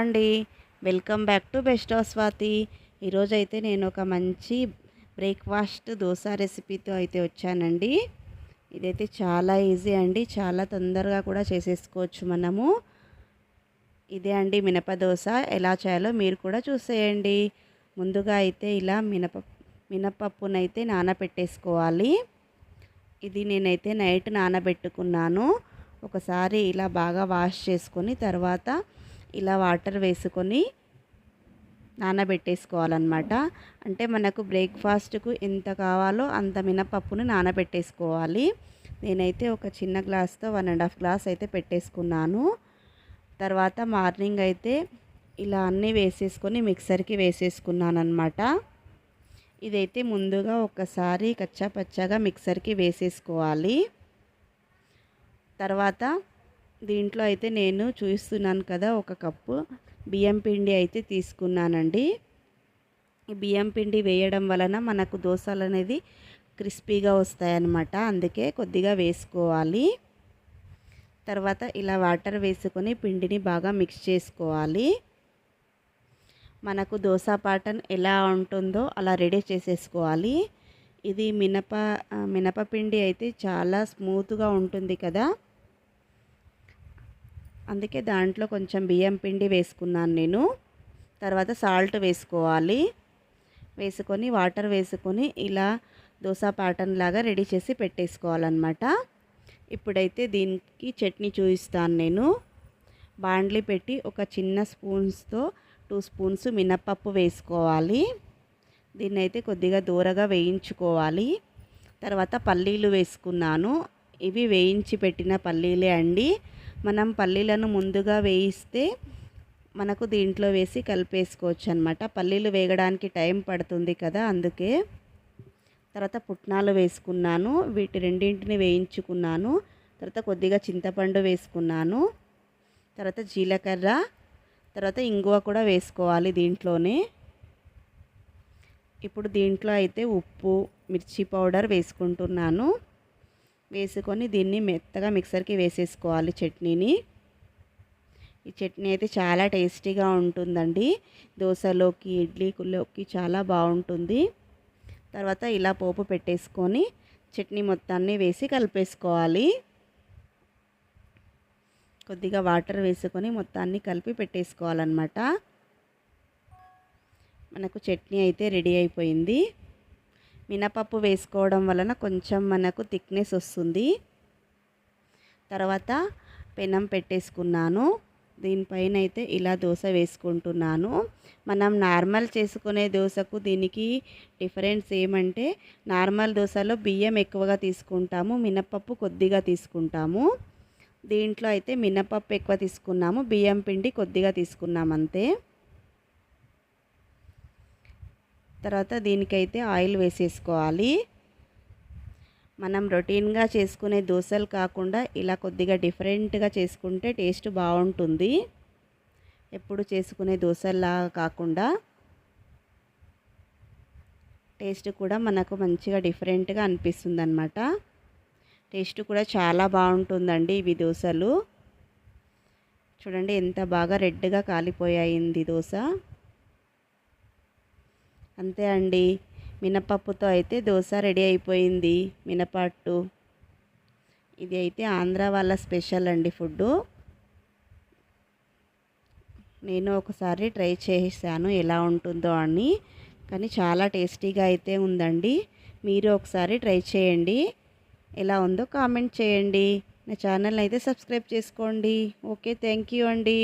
అండి. Welcome back to best of Swathi ఈరోజు అయితే నేను ఒక మంచి బ్రేక్ఫాస్ట్ దోశ రెసిపీతో అయితే వచ్చానండి. ఇదైతే చాలా ఈజీ అండి. చాలా తొందరగా కూడా చేసేసుకోవచ్చు మనము. ఇదే అండి మినప దోశ. ఎలా చేయాలో మీరు కూడా చూసేయండి. ముందుగా అయితే ఇలా మినప మినపప్పునైతే నానబెట్టేసుకోవాలి ఇది నేనైతే నైట్ నానబెట్టుకున్నాను. ఒకసారి ఇలా బాగా వాష్ చేసుకొని తర్వాత ఇలా వాటర్ వేసుకొని నానబెట్టేసుకోవాలన్నమాట. అంటే మనకు బ్రేక్ఫాస్ట్కు ఎంత కావాలో అంత మినపప్పుని నానబెట్టేసుకోవాలి. నేనైతే ఒక చిన్న గ్లాస్తో వన్ అండ్ హాఫ్ గ్లాస్ అయితే పెట్టేసుకున్నాను. తర్వాత మార్నింగ్ అయితే ఇలా అన్నీ వేసేసుకొని మిక్సర్కి వేసేసుకున్నాను అనమాట ఇదైతే ముందుగా ఒకసారి కచ్చా పచ్చగా మిక్సర్కి వేసేసుకోవాలి. తర్వాత దీంట్లో అయితే నేను చూస్తున్నాను కదా ఒక కప్పు బియ్యం పిండి అయితే తీసుకున్నానండి. బియ్యం పిండి వేయడం వలన మనకు దోశలు అనేది క్రిస్పీగా వస్తాయన్నమాట. అందుకే కొద్దిగా వేసుకోవాలి. తర్వాత ఇలా వాటర్ వేసుకొని పిండిని బాగా మిక్స్ చేసుకోవాలి. మనకు దోశ పాటన్ ఎలా ఉంటుందో అలా రెడీ చేసేసుకోవాలి. ఇది మినప మినపపిండి అయితే చాలా స్మూత్గా ఉంటుంది కదా. అందుకే దాంట్లో కొంచెం బియ్యం పిండి వేసుకున్నాను నేను. తర్వాత సాల్ట్ వేసుకోవాలి. వేసుకొని వాటర్ వేసుకొని ఇలా దోశ ప్యాటర్న్ లాగా రెడీ చేసి పెట్టేసుకోవాలన్నమాట. ఇప్పుడైతే దీనికి చట్నీ చూపిస్తాను నేను. బాండ్లీ పెట్టి ఒక చిన్న స్పూన్స్తో టూ స్పూన్స్ మినప్పప్పు వేసుకోవాలి. దీన్ని అయితే కొద్దిగా దూరగా వేయించుకోవాలి. తర్వాత పల్లీలు వేసుకున్నాను. ఇవి వేయించి పెట్టిన పల్లీలే అండి. మనం పల్లీలను ముందుగా వేయిస్తే మనకు దీంట్లో వేసి కలిపేసుకోవచ్చు అనమాట పల్లీలు వేగడానికి టైం పడుతుంది కదా అందుకే తర్వాత పుట్నాలు వేసుకున్నాను. వీటి రెండింటిని వేయించుకున్నాను. తర్వాత కొద్దిగా చింతపండు వేసుకున్నాను. తర్వాత జీలకర్ర తర్వాత ఇంగువ కూడా వేసుకోవాలి దీంట్లోనే. ఇప్పుడు దీంట్లో అయితే ఉప్పు మిర్చి పౌడర్ వేసుకుంటున్నాను. వేసుకొని దీన్ని మెత్తగా మిక్సర్కి వేసేసుకోవాలి చట్నీని. ఈ చట్నీ అయితే చాలా టేస్టీగా ఉంటుందండి. దోశలోకి ఇడ్లీలోకి చాలా బాగుంటుంది. తర్వాత ఇలా పోపు పెట్టేసుకొని చట్నీ మొత్తాన్ని వేసి కలిపేసుకోవాలి. కొద్దిగా వాటర్ వేసుకొని మొత్తాన్ని కలిపి పెట్టేసుకోవాలన్నమాట. మనకు చట్నీ అయితే రెడీ అయిపోయింది. మినపప్పు వేసుకోవడం వలన కొంచెం మనకు థిక్నెస్ వస్తుంది. తర్వాత పెనం పెట్టేసుకున్నాను. దీనిపైన అయితే ఇలా దోశ వేసుకుంటున్నాను. మనం నార్మల్ చేసుకునే దోశకు దీనికి డిఫరెన్స్ ఏమంటే నార్మల్ దోశలో బియ్యం ఎక్కువగా తీసుకుంటాము మినపప్పు కొద్దిగా తీసుకుంటాము. దీంట్లో అయితే మినపప్పు ఎక్కువ తీసుకున్నాము బియ్యం పిండి కొద్దిగా తీసుకున్నాం అంతే తర్వాత దీనికైతే ఆయిల్ వేసేసుకోవాలి. మనం రొటీన్గా చేసుకునే దోశలు కాకుండా ఇలా కొద్దిగా డిఫరెంట్గా చేసుకుంటే టేస్ట్ బాగుంటుంది. ఎప్పుడు చేసుకునే దోశల్లా కాకుండా టేస్ట్ కూడా మనకు మంచిగా డిఫరెంట్గా అనిపిస్తుంది అనమాట టేస్ట్ కూడా చాలా బాగుంటుందండి ఇవి దోశలు. చూడండి ఎంత బాగా రెడ్గా కాలిపోయాయింది దోశ. అంతే అండి. మినపప్పుతో అయితే దోశ రెడీ అయిపోయింది. మినపట్టు. ఇది అయితే ఆంధ్ర వాళ్ళ స్పెషల్ అండి ఫుడ్డు. నేను ఒకసారి ట్రై చేశాను ఎలా ఉంటుందో అని. కానీ చాలా టేస్టీగా అయితే ఉందండి. మీరు ఒకసారి ట్రై చేయండి. ఎలా ఉందో కామెంట్ చేయండి. నా ఛానల్ అయితే సబ్స్క్రైబ్ చేసుకోండి. ఓకే థ్యాంక్ యూ అండి.